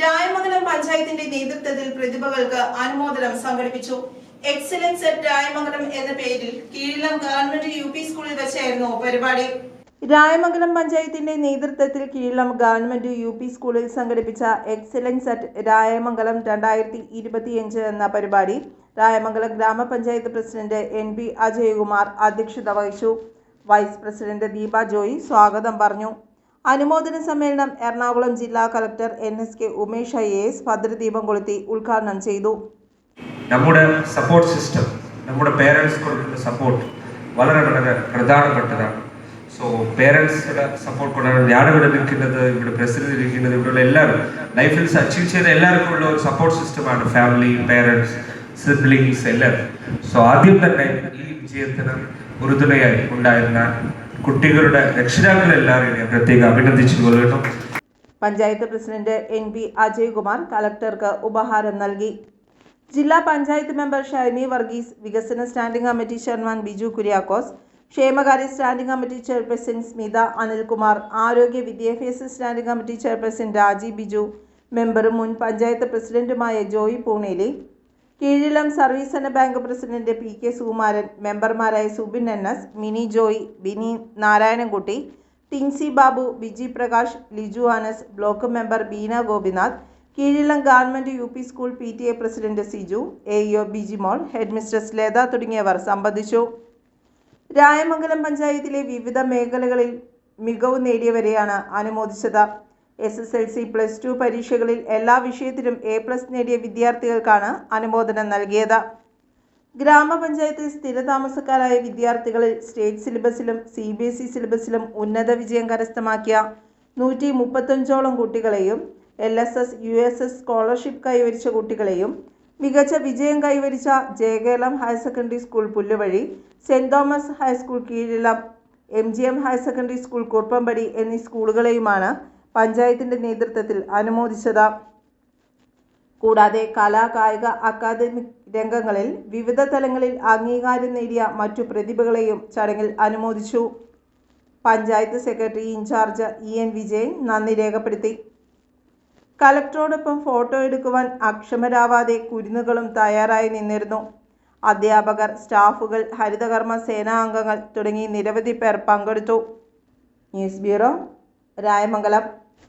രായമംഗലം പഞ്ചായത്തിന്റെ നേതൃത്വത്തിൽ പ്രതിഭകൾക്ക് അനുമോദനം സംഘടിപ്പിച്ചു. എക്സലൻസ് അറ്റ് രായമംഗലം എന്ന പേരിൽ കീഴിലം ഗവൺമെന്റ് യു പി സ്കൂളിൽ വെച്ചായിരുന്നു പരിപാടി. രായമംഗലം പഞ്ചായത്തിന്റെ നേതൃത്വത്തിൽ കീഴിലം ഗവൺമെന്റ് യു പി സ്കൂളിൽ സംഘടിപ്പിച്ച എക്സലൻസ് അറ്റ് രായമംഗലം രണ്ടായിരത്തി ഇരുപത്തിയഞ്ച് എന്ന പരിപാടി രായമംഗലം ഗ്രാമപഞ്ചായത്ത് പ്രസിഡന്റ് എൻ ബി അജയകുമാർ അധ്യക്ഷത വഹിച്ചു. വൈസ് പ്രസിഡന്റ് ദീപ ജോയി സ്വാഗതം പറഞ്ഞു. അനുമോദന സമ്മേളനം എറണാകുളം ജില്ലാ collector N S K Umesh I S ഭദ്രദീപം കൊളുത്തി ഉദ്ഘാടനം ചെയ്തു. നമ്മുടെ സപ്പോർട്ട് സിസ്റ്റം നമ്മുടെ പേരൻസ് കൊടുക്കുന്ന സപ്പോർട്ട് വളരെ വളരെ പ്രധാനപ്പെട്ടതാണ്. സോ പേരൻസിന്റെ സപ്പോർട്ട് കൊണ്ടാണ് ഞാനിവിടെ നിൽക്കുന്നത് ഇവിടെ പ്രസിഡന്റ് ഇരിക്കുന്നത് ഇവിടെയുള്ള എല്ലാവരും. ലൈഫിൽ അച്ചീവ് ചെയ്ത എല്ലാവർക്കും ഉള്ള ഒരു സപ്പോർട്ട് സിസ്റ്റമാണ് ഫാമിലി പേരൻസ് സിബ്ലിങ്സ് എല്ലാവരും. സോ ആദ്യം തന്നെ ഈ വിജയത്തിന് ഉറുതുണയായി ഉണ്ടായിരുന്ന കുട്ടികളുടെ രക്ഷിതാക്കളെല്ലാവരെയും പ്രത്യേകം അഭിനന്ദിച്ചു കൊള്ളണം panchayat president N P Ajaykumar കലക്ടർക്ക് ഉപഹാരം നൽകി. ജില്ലാ പഞ്ചായത്ത് മെമ്പർ ഷൈനി വർഗീസ് വികസന standing committee chairman Biju Kuriakose ക്ഷേമകാര്യ standing committee chairperson Smitha Anilkumar ആരോഗ്യ വിദ്യാഭ്യാസ സ്റ്റാൻഡിംഗ് കമ്മിറ്റി ചെയർപേഴ്സൺ രാജി ബിജു മെമ്പറും മുൻ പഞ്ചായത്ത് പ്രസിഡന്റുമായ ജോയി പൂണേലി കീഴിലം സർവീസ് സഹകരണ bank president P K Sukumaran മെമ്പർമാരായ Subin N S Mini Joy Bini Narayanankutty Tincy Babu Biji Prakash Liju Anas block member Beena Gopinath Keezhillam government U P school P T A president Siju A E O Bijimol head mistress Latha തുടങ്ങിയവർ സംബന്ധിച്ചു. രായമംഗലം പഞ്ചായത്തിലെ വിവിധ മേഖലകളിൽ മികവ് നേടിയവരെയാണ് അനുമോദിച്ചത്. S S L C plus two പരീക്ഷകളിൽ എല്ലാ വിഷയത്തിലും എ പ്ലസ് നേടിയ വിദ്യാർത്ഥികൾക്കാണ് അനുമോദനം നൽകിയത്. ഗ്രാമപഞ്ചായത്തിൽ സ്ഥിരതാമസക്കാരായ വിദ്യാർത്ഥികളിൽ സ്റ്റേറ്റ് സിലബസിലും സി ബി എസ് ഇ സിലബസിലും ഉന്നത വിജയം കരസ്ഥമാക്കിയ നൂറ്റി മുപ്പത്തഞ്ചോളം കുട്ടികളെയും L S S U S S scholarship കൈവരിച്ച കുട്ടികളെയും മികച്ച വിജയം കൈവരിച്ച Jayakeralam higher secondary school Pulluvazhi saint Thomas high school Keezhillam M G M higher secondary school Kuruppampady എന്നീ സ്കൂളുകളെയുമാണ് പഞ്ചായത്തിന്റെ നേതൃത്വത്തിൽ അനുമോദിച്ചത്. കൂടാതെ കലാ കായിക അക്കാദമിക് രംഗങ്ങളിൽ വിവിധ തലങ്ങളിൽ അംഗീകാരം നേടിയ മറ്റു പ്രതിഭകളെയും ചടങ്ങിൽ അനുമോദിച്ചു. Panchayat secretary in charge E N Vijayan നന്ദി രേഖപ്പെടുത്തി. കലക്ടറോടൊപ്പം ഫോട്ടോ എടുക്കുവാൻ അക്ഷമരാവാതെ കുരുന്നുകളും തയ്യാറായി നിന്നിരുന്നു. അധ്യാപകർ സ്റ്റാഫുകൾ ഹരിതകർമ്മ സേനാ അംഗങ്ങൾ തുടങ്ങി നിരവധി പേർ പങ്കെടുത്തു. News bureau Rayamangalam.